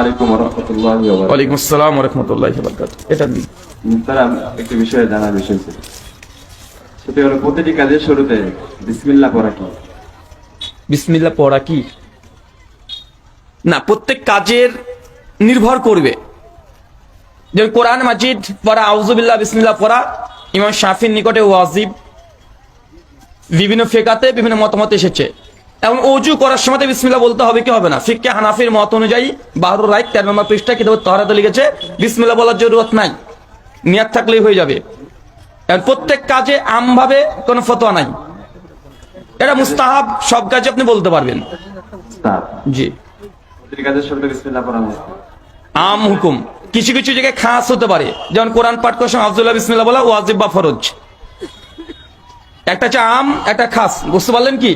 আলাইকুম রহমতুল্লাহ ওয়ালাইকুম আসসালাম রহমতুল্লাহ বরকাত এটা দিন। তারা একটি বিষয়ে জানার বিষয় ছিল। সেটি হলো প্রতিটি কাজের শুরুতে বিসমিল্লাহ পড়া কি? বিসমিল্লাহ পড়া কি? না প্রত্যেক কাজের নির্ভর করবে। যেমন কোরআন মাজিদ পড়া আউজুবিল্লাহ বিসমিল্লাহ পড়া ইমাম শাফির নিকটে ওয়াজিব। বিভিন্ন ফেকাতে বিভিন্ন মতামত এসেছে। এবং অজু করার সময় তো বিসমিল্লাহ বলতে হবে কি হবে না? ফিক্কে হানাফির মত অনুযায়ী বাহাদুর রাইট তেরো নম্বর পৃষ্ঠা কিতাব তহরাতে লিখেছে বিসমিল্লাহ বলার জরুরত নাই নিয়াত থাকলেই হয়ে যাবে। প্রত্যেক কাজে আমভাবে কোনো ফতোয়া নাই। এটা মুস্তাহাব সব কাজে আপনি বলতে পারবেন। জি। আম হুকুম। কিছু কিছু জায়গায় খাস হতে পারে। যেমন কোরআন পাঠ করার সময় আব্দুল্লাহ বিসমিল্লাহ বলা ওয়াজিব বা ফরজ। একটা হচ্ছে আম একটা খাস। বুঝতে পারলেন কি?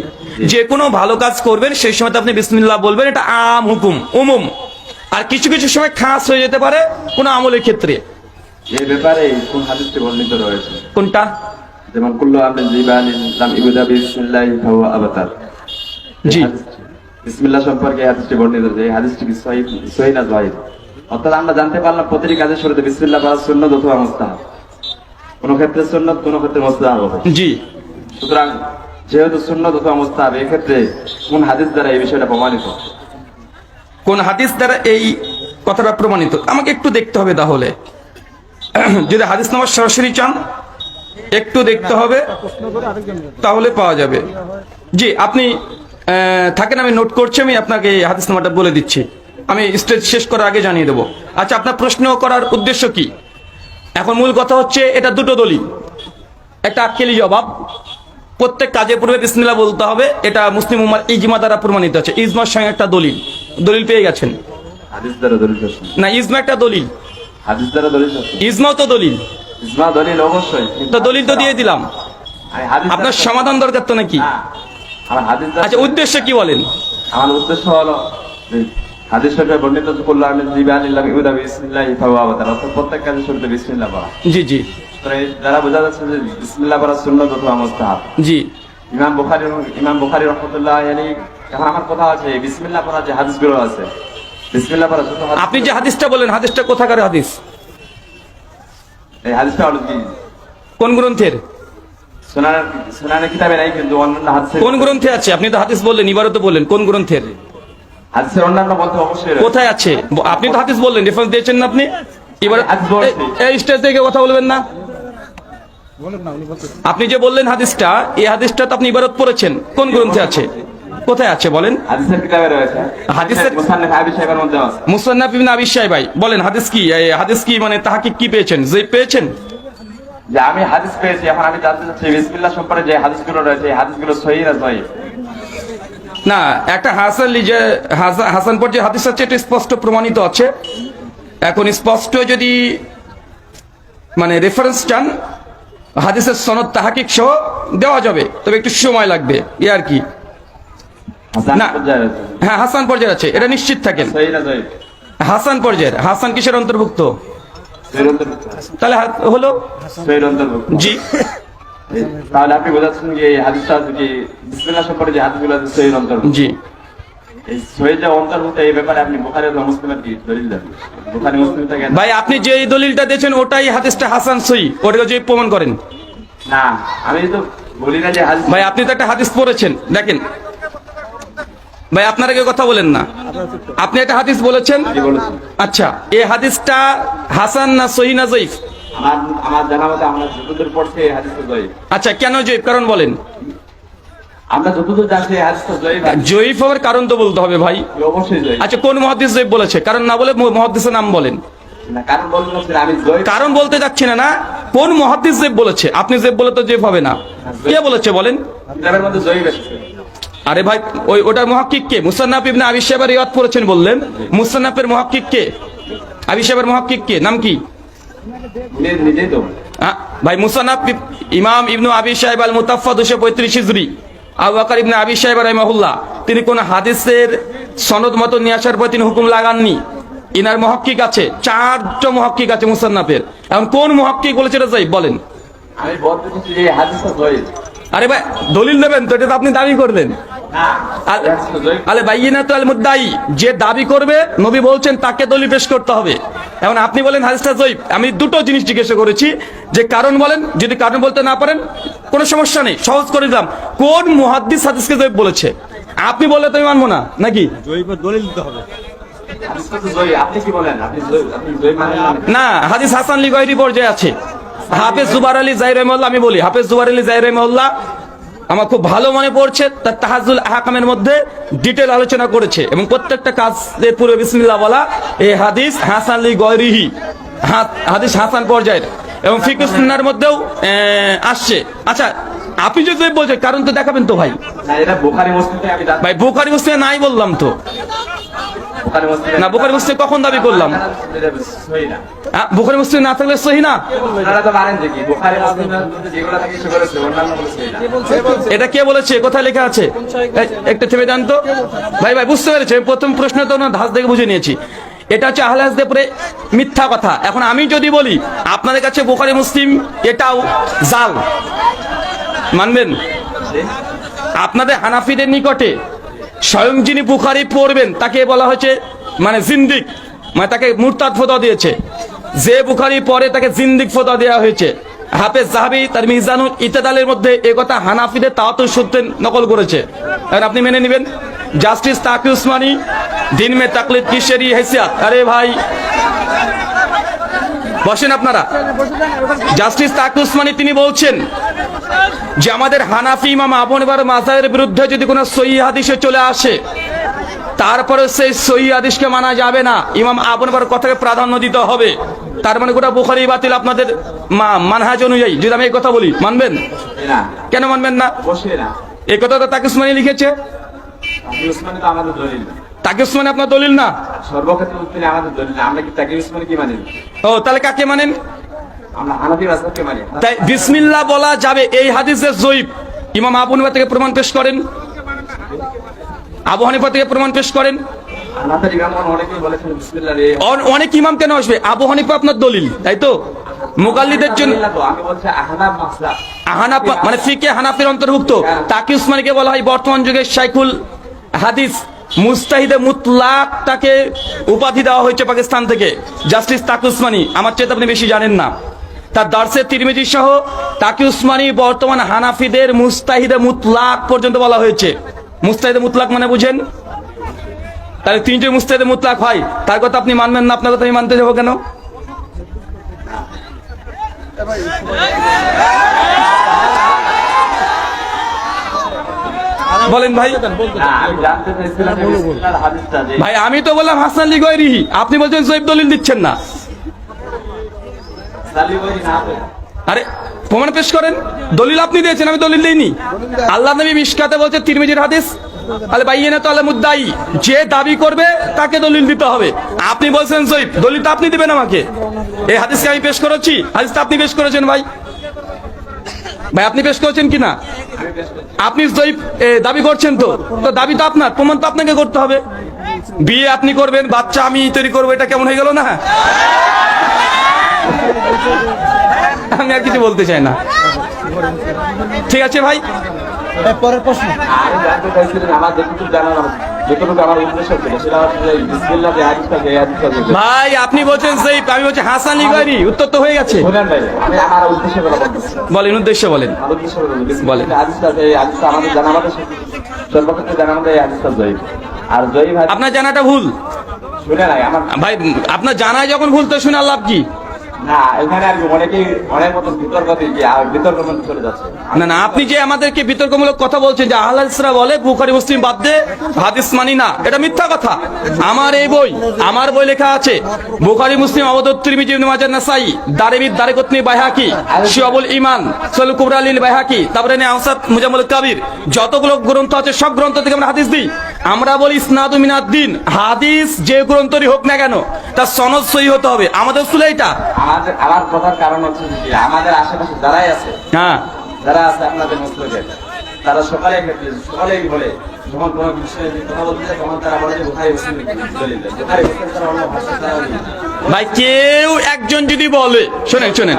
যে কোনো ভালো কাজ করবেন সেই সময় আপনি বিসমিল্লাহ বলবেন এটা আম হুকুম উমুম। আর কিছু কিছু সময় খাস হয়ে যেতে পারে কোনো আমলের ক্ষেত্রে। এই ব্যাপারে কোন হাদিসটি বর্ণিত রয়েছে? কোনটা? যেমন কুল্লু আমরিন জিবানিন লাম ইবদা বিসমিল্লাহ ফাহুয়া আবতার। জি। বিসমিল্লাহ সম্পর্কে হাদিসটি বর্ণিত যে হাদিসটি কি সহিহ সহিহ না জয়ীফ অর্থাৎ আমরা জানতে পারলাম প্রতিটি কাজের শুরুতে বিসমিল্লাহ পড়া সুন্নত অথবা মুস্তাহাব। কোন ক্ষেত্রে সুন্নত কোন ক্ষেত্রে মুস্তাহাব জি। সুতরাং যেহেতু সুন্নত অথবা মুস্তাহাব, এক্ষেত্রে কোন হাদিস দ্বারা এই বিষয়টা প্রমাণিত? কোন হাদিস দ্বারা এই কথাটা প্রমাণিত? আমাকে একটু দেখতে হবে তাহলে। যদি হাদিস নাম্বার সরাসরি চান, একটু দেখতে হবে, তাহলে পাওয়া যাবে। জি, আপনি থাকেন, আমি নোট করছি, আমি আপনাকে হাদিস নাম্বারটা বলে দিচ্ছি। আমি স্টেজ শেষ করার আগে জানিয়ে দেবো। আচ্ছা আপনার প্রশ্ন করার উদ্দেশ্য কি? এখন মূল কথা হচ্ছে, এটা দুটো দলিল। একটা আক্কেলি জবাব প্রত্যেক কাজে পূর্বে বিসমিল্লাহ বলতে হবে। এটা মুসলিম উম্মার ইজমা দ্বারা প্রমাণিত আছে ইজমার সঙ্গে একটা দলিল। দলিল পেয়ে গেছেন। হাদিস দ্বারা দলিল না ইজমা একটা দলিল। হাদিস দ্বারা দলিল ইজমাও তো দলিল। দলিল অবশ্যই তো দলিল তো দিয়ে দিলাম। আপনার সমাধান দরকার তো নাকি? দ্বারা- আচ্ছা উদ্দেশ্য কি বলেন? আমার উদ্দেশ্য হলো হাদিস শরীফে বর্ণিত বিসমিল্লাহ প্রত্যেক কাজের শুরুতে বিসমিল্লাহ জি জি। দ্বারা বোঝা যাচ্ছে যে বিসমিল্লাহ পড়া সুন্নত অথবা মুস্তাহাব। জি। ইমাম বুখারী ইমাম বুখারী রহমতুল্লাহ আলাইহি এখন আমার কথা আছে বিসমিল্লাহ পড়া যে হাদিসগুলো আছে বিসমিল্লাহ পড়া আপনি যে হাদিসটা বলেন হাদিসটা কোথাকার হাদিস? এই হাদিসটা হলো কি? কোন গ্রন্থের? সুনানের কিতাবে নাই কিন্তু অন্যান্য হাদিসে কোন গ্রন্থে আছে? আপনি তো হাদিস বললেন ইবারত বললেন কোন গ্রন্থের? হাদিসের অন্যান্য গ্রন্থ অবশ্যই কোথায় আছে? আপনি তো হাদিস বললেন রেফারেন্স দিয়েছেন না আপনি? এবার এই স্টেজ থেকে কথা বলবেন না। আপনি যে বললেন হাদিসটা এই হাদিসটা তো আপনি ইবারত পড়েছেন কোন গ্রন্থে আছে? কোথায় আছে বলেন? হাদিসের কিতাবে রয়েছে। হাদিসের- মুসান্নিফ আবি সাহেবের মধ্যে আছে। মুসান্নাফ ইবনে আবি শাইবা ভাই বলেন হাদিস কি? হাদিস কি মানে তাহাকিক কি পেয়েছেন? যে পেয়েছেন? যে আমি হাদিস পেয়েছি এখন আমি জানতে চাচ্ছি বিসমিল্লাহ সম্পর্কে যে হাদিসগুলো রয়েছে এই হাদিসগুলো সহি না সহি? না একটা হাসান লিজে হাসান পর যে হাদিস আছে এটা স্পষ্ট প্রমাণিত আছে। এখন স্পষ্ট যদি মানে রেফারেন্স চান হাদিসের সনদ তাহাকিক সহ দেওয়া যাবে তবে একটু সময় লাগবে। ই আর কি? না। হ্যাঁ হাসান পর্যায়ে আছে এটা নিশ্চিত থাকেন। হাসান পর্যায়ের হাসান কিসের অন্তর্ভুক্ত? তাহলে হলো? জি। তাহলে আপনি বোঝাচ্ছেন যে হাদিসটা আছে কি বিসমিল্লাহ সম্পর্কে যে হাদিসগুলো আছে সহির অন্তর্ভুক্ত। জি। ভাই আপনি যে দলিলটা দিয়েছেন ওটাই হাদিসটা হাসান সই ওটা যে প্রমাণ করেন। না আমি তো বলি না যে ভাই আপনি তো একটা হাদিস পড়েছেন দেখেন। ভাই আপনারা কেউ কথা বলেন না। আপনি একটা হাদিস বলেছেন? আচ্ছা এই হাদিসটা হাসান না সহি না জয়ীফ? আমার আমার জানা মতে আমরা যতদূর পড়ছি এই হাদিসটা আচ্ছা কেন জয়ীফ? কারণ বলেন। আমরা যতদূর জানছি জয়ীফ হওয়ার কারণ তো বলতে হবে ভাই। অবশ্যই আচ্ছা কোন মহাদিস জয়ীফ বলেছে? কারণ না বলে মহাদিসের নাম বলেন। কারণ বলতে যাচ্ছি না না কোন মহাদিস জেব বলেছে? আপনি জেব বলে তো জেব হবে না। কে বলেছে বলেন? আরে ভাই ওই ওটার মহাক্কিক কে? মুসান্নাফ ইবনে আবি সাহেবের রিয়াদ পড়েছেন বললেন। মুসান্নাফের মহাক্কিক কে? আবি সাহেবের মহাক্কিক কে? নাম কি? ভাই মুসান্নাফ ইমাম ইবনু আবি সাহেব আল মুতাফা দুশো পঁয়ত্রিশ হিজরি। আবু বকর ইবনে আবি সাহেব রহমাহুল্লাহ তিনি কোন হাদিসের সনদ মতো নিয়ে আসার পর তিনি হুকুম লাগাননি। ইনার মহাক্কিক আছে চারটা মহাক্কিক আছে মুসান্নাফের। এখন কোন মহাক্কিক বলেছে এটা যাই বলেন। আরে ভাই দলিল দেবেন তো এটা তো আপনি দাবি করবেন। আল- আল মুদ্দাই যে দাবি করবে নবী বলছেন তাকে দলিল পেশ করতে হবে। এখন আপনি বলেন হাদিসটা জয়ীব আমি দুটো জিনিস জিজ্ঞাসা করেছি। যে কারণ বলেন যদি কারণ বলতে না পারেন কোনো সমস্যা নেই সহজ করে দিলাম। কোন মুহাদ্দিস হাদিসকে জয়ীব বলেছে? আপনি বললে তো আমি মানবো না নাকি? দলিল দিতে হবে। মানেন না? না হাদিস হাসান লিগয়রি পর্যায়ে আছে। হাফেজ জুবার আলী জাহির রহমল্লা আমি বলি হাফেজ জুবার আলী জাহির রহমল্লা আমার খুব ভালো মনে পড়ছে তার তাহাজুল আহকামের মধ্যে ডিটেল আলোচনা করেছে এবং প্রত্যেকটা কাজের পুরো বিসমিল্লা বলা এই হাদিস হাসান গরিহি হাদিস হাসান পর্যায়ের এবং ফিকুসনার মধ্যেও আসছে আচ্ছা আপনি যদি বলছেন কারণ তো দেখাবেন তো ভাই। ভাই বুখারি মুসলিমে নাই বললাম তো না বুখারি মুসলিমে কখন দাবি করলাম। হ্যাঁ, বুখারি মুসলিমে না থাকলে সহি না। এটা কে বলেছে? কোথায় লেখা আছে? একটা থেমে যান তো। ভাই ভাই বুঝতে পেরেছে প্রথম প্রশ্ন তো না ধাস দেখে বুঝে নিয়েছি। এটা হচ্ছে আহলে হাদিসদের পরে মিথ্যা কথা। এখন আমি যদি বলি আপনাদের কাছে বোখারি মুসলিম এটাও জাল। মানবেন? আপনাদের হানাফিদের নিকটে স্বয়ং যিনি বুখারি পড়বেন, তাকে বলা হয়েছে মানে জিন্দিক মানে তাকে মুরতাদ ফতোয়া দিয়েছে। যে বুখারি পরে তাকে জিন্দিক ফতোয়া দেওয়া হয়েছে। হাফেজ জাহাবি তার মিজানুল ইতাদালের মধ্যে এ কথা হানাফিদের তাওয়াতুর সূত্রে নকল করেছে। এখন আপনি মেনে নেবেন, জাস্টিস তাকি উসমানী, দিন মে তাকলিদ কিসেরি হেসিয়াত। আরে ভাই, বসেন আপনারা। জাস্টিস তাকি উসমানী, তিনি বলছেন যে আমাদের হানাফি ইমাম আবু হানিফার মাজাহের বিরুদ্ধে যদি কোনো সহি হাদিসে চলে আসে তারপরে সেই সহি হাদিসকে মানা যাবে না। ইমাম আবু হানিফার কথাকে প্রাধান্য দিতে হবে। তার মানে গোটা বুখারি বাতিল আপনাদের মা- মানহাজ অনুযায়ী। যদি আমি এই কথা বলি মানবেন? কেন মানবেন না? এই কথা তো তাকে উসমানী লিখেছে। তাকি উসমানী আপনার দলিল না? সর্বক্ষেত্রে আমাদের দলিল আমরা কি তাকি উসমানী কি মানি ও তাহলে কাকে মানেন? তাই বিসমিল্লাহ বলা যাবে এই হাদিসের জয়ীব। ইমাম আবু হানিফা থেকে প্রমাণ পেশ করেন। আবু হানিফা থেকে প্রমাণ পেশ করেন। অনেক ইমাম কেন আসবে? আবু হানিফা আপনার দলিল তাই তো? মুকাল্লিদের জন্য আহনাফ মানে ফিকে হানাফের অন্তর্ভুক্ত। তাকি উসমানীকে বলা হয় বর্তমান যুগের শাইখুল হাদিস। মুস্তাহিদে মুতলাক তাকে উপাধি দেওয়া হয়েছে পাকিস্তান থেকে। জাস্টিস তাকুসমানি আমার চেয়ে আপনি বেশি জানেন না। তার দার্সে তিরমিজি সহ তাকি উসমানী বর্তমান হানাফিদের মুস্তাহিদে মুতলাক পর্যন্ত বলা হয়েছে। মুস্তাহিদে মুতলাক মানে বুঝেন? তাহলে তিনটে মুস্তাহিদে মুতলাক হয়। তার কথা আপনি মানবেন না, আপনার কথা আমি মানতে যাব কেন? বলেন ভাই। ভাই, আমি তো বললাম হাসান লি গৈরিহি আপনি বলছেন জৈব দলিল দিচ্ছেন না। আরে, প্রমাণ পেশ করেন। দলিল আপনি দিয়েছেন, আমি দলিল দিইনি। আল্লাহ নবী মিশকাতে বলছে, তিরমিজির হাদিস তাহলে বাইয়ে না তাহলে মুদ্দাই, যে দাবি করবে, তাকে দলিল দিতে হবে। আপনি বলছেন জৈব দলিল তো আপনি দিবেন আমাকে। এই হাদিসকে আমি পেশ করেছি, হাদিসটা আপনি পেশ করেছেন ভাই। ভাই, আপনি পেশ করেছেন কি না আপনি জৈব দাবি করছেন তো। তো দাবি তো আপনার, প্রমাণ তো আপনাকে করতে হবে। বিয়ে আপনি করবেন, বাচ্চা আমি তৈরি করব, এটা কেমন হয়ে গেল না? আমি আর কিছু বলতে চাই না। ঠিক আছে ভাই? পরের প্রশ্ন। ভাই আপনি বলছেন সেই আমি বলছি হাসান লিগারি উত্তর তো হয়ে গেছে। বলেন উদ্দেশ্য বলেন। বলেন। আপনার জানাটা ভুল। ভাই আপনার জানায় যখন ভুল তো শুনে লাভ কি? কথা বলছেন, যে বলে, বুখারি, মুসলিম বাদ দে, হাদিস মানি না, এটা মিথ্যা কথা। আমার এই বই, আমার বই লেখা আছে, বুখারি, মুসলিম শিয়াবুল ইমান সলু কুবরা লিল বাইহাকি, তারপরে নে মুজাম্মুল কাবির, যতগুলো গ্রন্থ আছে, সব গ্রন্থ থেকে আমরা হাদিস দিই। আমরা বলি ইসনাদু হাদিস যে গ্রন্থরই হোক না কেন তার সনদ সহি হতে হবে। আমাদের উসুল এইটা। আমাদের আমার কথার কারণ হচ্ছে আমাদের আশেপাশে যারাই আছে হ্যাঁ। যারা আছে আপনাদের মুসলিমের তারা সকালে সকালেই বলে যখন কোনো বিষয়ে কথা বলতে যায় তখন তারা বলে যে মুসলিম দেয়। মুসলিম তারা অন্য ভাষা তারা ভাই কেউ একজন যদি বলে শোনেন শোনেন।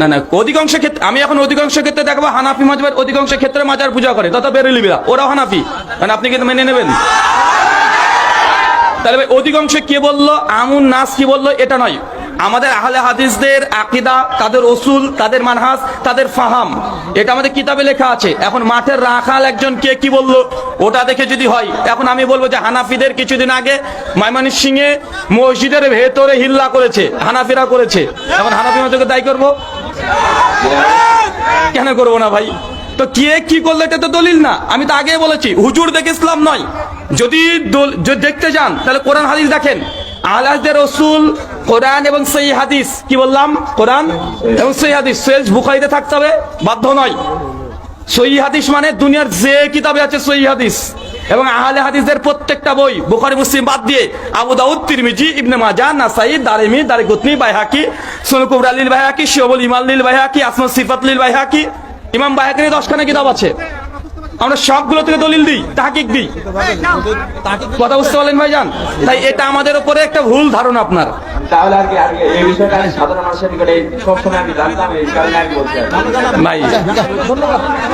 না না অধিকাংশ ক্ষেত্রে আমি এখন অধিকাংশ ক্ষেত্রে দেখব হানাফি মজবার অধিকাংশ ক্ষেত্রে মাজার পূজা করে। তত বেরেলিবিরা ওরা হানাফি। কারণ আপনি কিন্তু মেনে নেবেন। তাহলে ভাই অধিকাংশ কে বলল? আমুন নাস কি বলল? এটা নয়। আমাদের আহলে হাদিসদের আকিদা, তাদের ওসুল তাদের মানহাস তাদের ফাহাম। এটা আমাদের কিতাবে লেখা আছে। এখন মাঠের রাখাল একজন কে কি বলল? ওটা দেখে যদি হয়, এখন আমি বলব যে হানাফিদের কিছুদিন আগে মাইমানির সিংহে মসজিদের ভেতরে হিল্লা করেছে, হানাফিরা করেছে। এখন হানাফি মজকে দায়ী করব? কেন করব না ভাই? তো কে কি করল এটা তো দলিল না। আমি তো আগে বলেছি, হুজুর দেখে ইসলাম নয়। যদি যদি দেখতে যান, তাহলে কোরআন হাদিস দেখেন। আলাদের রসুল, কোরআন এবং সেই হাদিস। কি বললাম? কোরআন এবং সেই হাদিস। সেলস বুখারিতে থাকতে হবে, বাধ্য নয়। সই হাদিস মানে দুনিয়ার যে কিতাবে আছে সই হাদিস। এবং আহলে হাদিসদের প্রত্যেকটা বই, বুখারী, মুসলিম বাদ দিয়ে আবু দাউদ, তিরমিজি, ইবনে মাজাহ, নাসাই, দারিমি, দারিকুতনি, বাইহাকি সুনান কুবরা লিল বাইহাকি, শিওবুল ইমাল লিল বাইহাকি আসমা সিফাত, লিল বাইহাকি। ইমাম বাইহাকির দশখানা কিতাব আছে। আমরা সবগুলো থেকে দলিল দিই তাহিক দিই। কথা বুঝতে পারলেন ভাইজান? তাই এটা আমাদের উপরে একটা ভুল ধারণা আপনার। তাহলে আর কি আর কি এই বিষয়টা আমি সাধারণ মানুষের নিকটে সবসময় আমি জানতাম এই কারণে আমি বলছি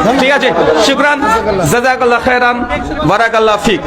আর ঠিক আছে শুক্রান জাজাকাল্লাহ খায়রান বারাকাল্লাহ ফিক।